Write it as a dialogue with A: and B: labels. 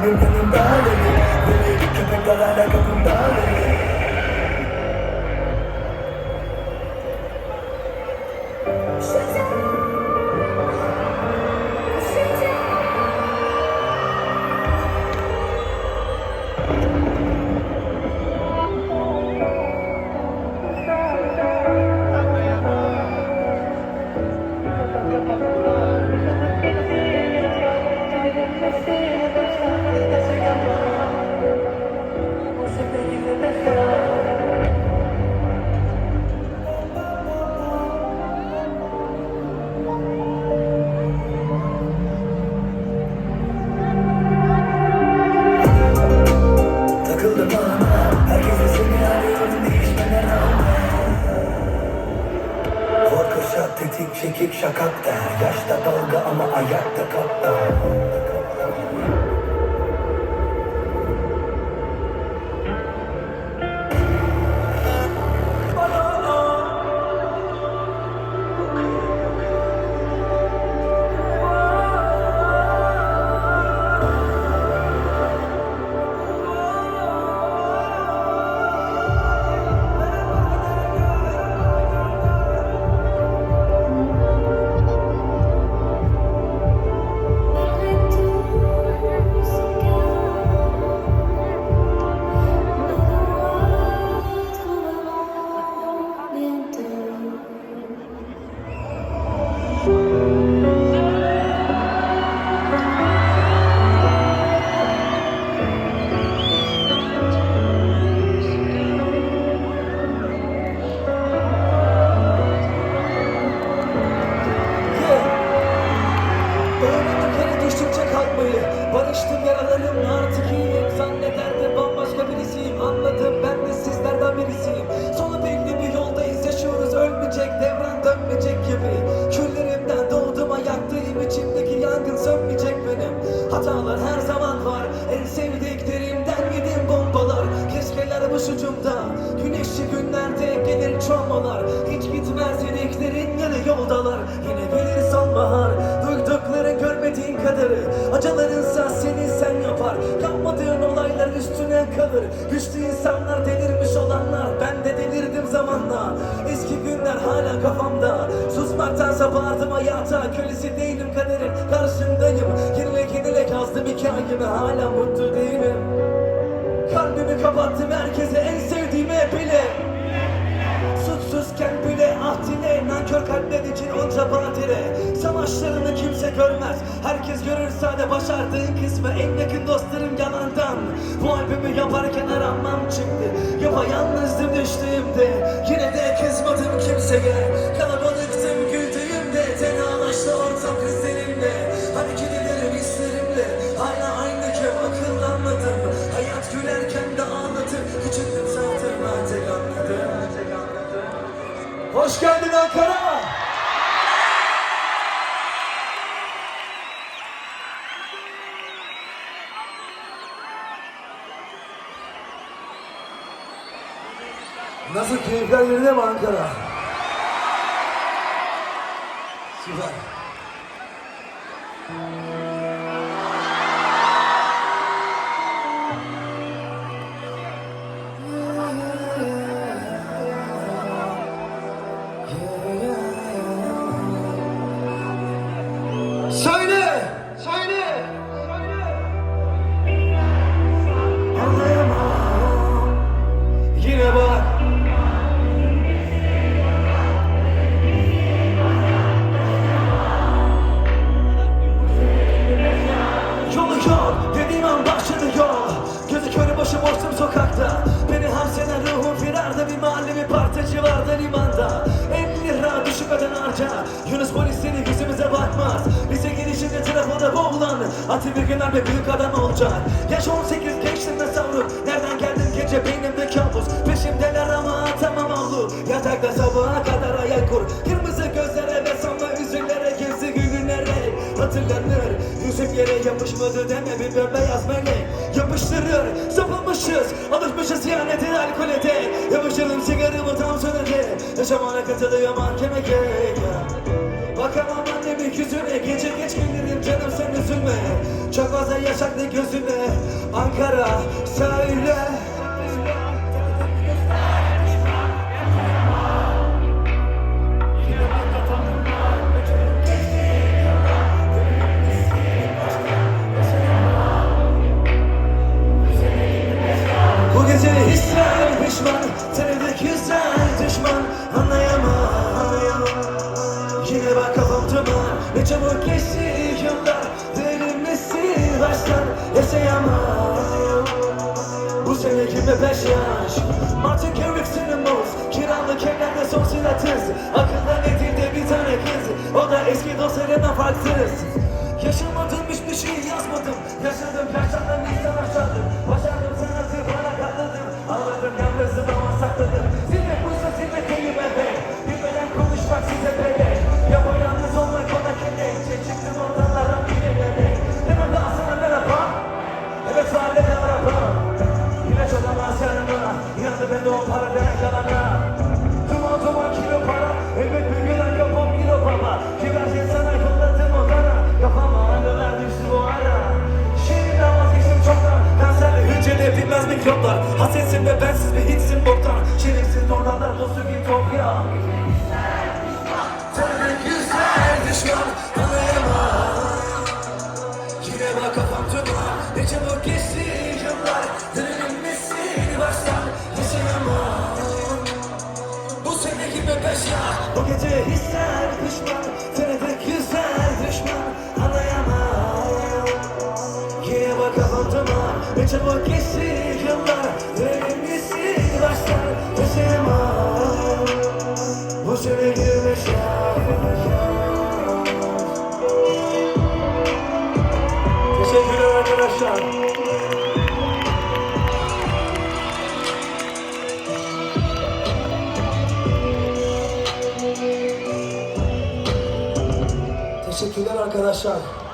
A: I've been feeling bad. Really, can't çekik şakak der. Yaşta dalga ama ayakta kaptan
B: Yaralarım artık iyiyim. Zannederdim bambaşka birisiyim. Anladım ben de sizlerden birisiyim. Sonu belli bir yoldayız yaşıyoruz. Ölmeyecek devran dönmeyecek gibi. Küllerimden doğdum ayaktayım. İçimdeki yangın sönmeyecek benim. Hatalar her zaman var. En sevdiklerimden yedim bombalar. Keşkeler başucumda Güneşli günlerde gelir travmalar Hiç gitmez dediklerin yanı yoldalar kadarı Acılarınsa seni sen yapar. Yapmadığın olaylar üstüne kalır. Güçlü insanlar delirmiş olanlar. Ben de delirdim zamanla. Eski günler hala kafamda. Susmaktansa bağırdım hayata. Kölesi değilim kaderin karşındayım. Yenile yenile kazdım hikayemi. Hala mutlu değilim. Kalbimi kapattım herkese. En sevdiğime bile. Suçsuzken bile ah dile Nankör kalpler için onca badire Savaşlarını kimse görmez Herkes görür sade başardığın kısmı. En yakın dostlarım yalandan Bu albümü yaparken aranmam çıktı. Yapayalnızdım düştüğümde. Yine de kızmadım kimseye. Kalabalıktım güldüğümde Tenalaştı ortam kızlarımla Hareket ederim hislerimle. Hala aynı köy akıllanmadım Hayat gülerken de ağladım. Küçüktüm zaten artık anladım. Hoş geldin Ankara. Nasıl keyifler yerine mi Ankara? Süper. Söyle! Söyle! Atı bir gün bir büyük adam olacak. Yaş 18 gençliğinde savruk Nereden geldim gece beynimde kabus. Peşimdeler ama atamam avlu Yatakta sabaha kadar ayak kur. Kırmızı gözlere ve sanma üzüllere Gezi günlere hatırlanır Yüzüm yere yapışmadı deme bir bembeyaz melek Yapıştırır sapılmışız. Alışmışız ihanete alkolete Yapıştırdım sigaramı tam sönede Yaşamana katılıyor mahkeme gel Bakamam annemin yüzüne. Gece geç gelirim canım sen üzülme. Çok fazla yaşaktı gözüne Ankara söyle Yandı ben de o para denen kalana Duman duman kilo para. Elbet bir gün ay kafam kilo baba Kibarca sana yolladım odana Kafama anılar düştü bu ara. Şiirinden vazgeçtim çoktan. Kanserli hücrede bilmez mikroplar Hasetsin ve bensiz bir hiçsin boktan. Şerefsiz oralar dostu bir toprağa Tanıdık yüzler düşman gece hisler pişman Tanıdık yüzler düşman. Anlayamam. Yine bak duman Ne çabuk geçti yıllar baştan Yaşayamam Bu sene 25 ya Teşekkürler arkadaşlar. Arkadaşlar.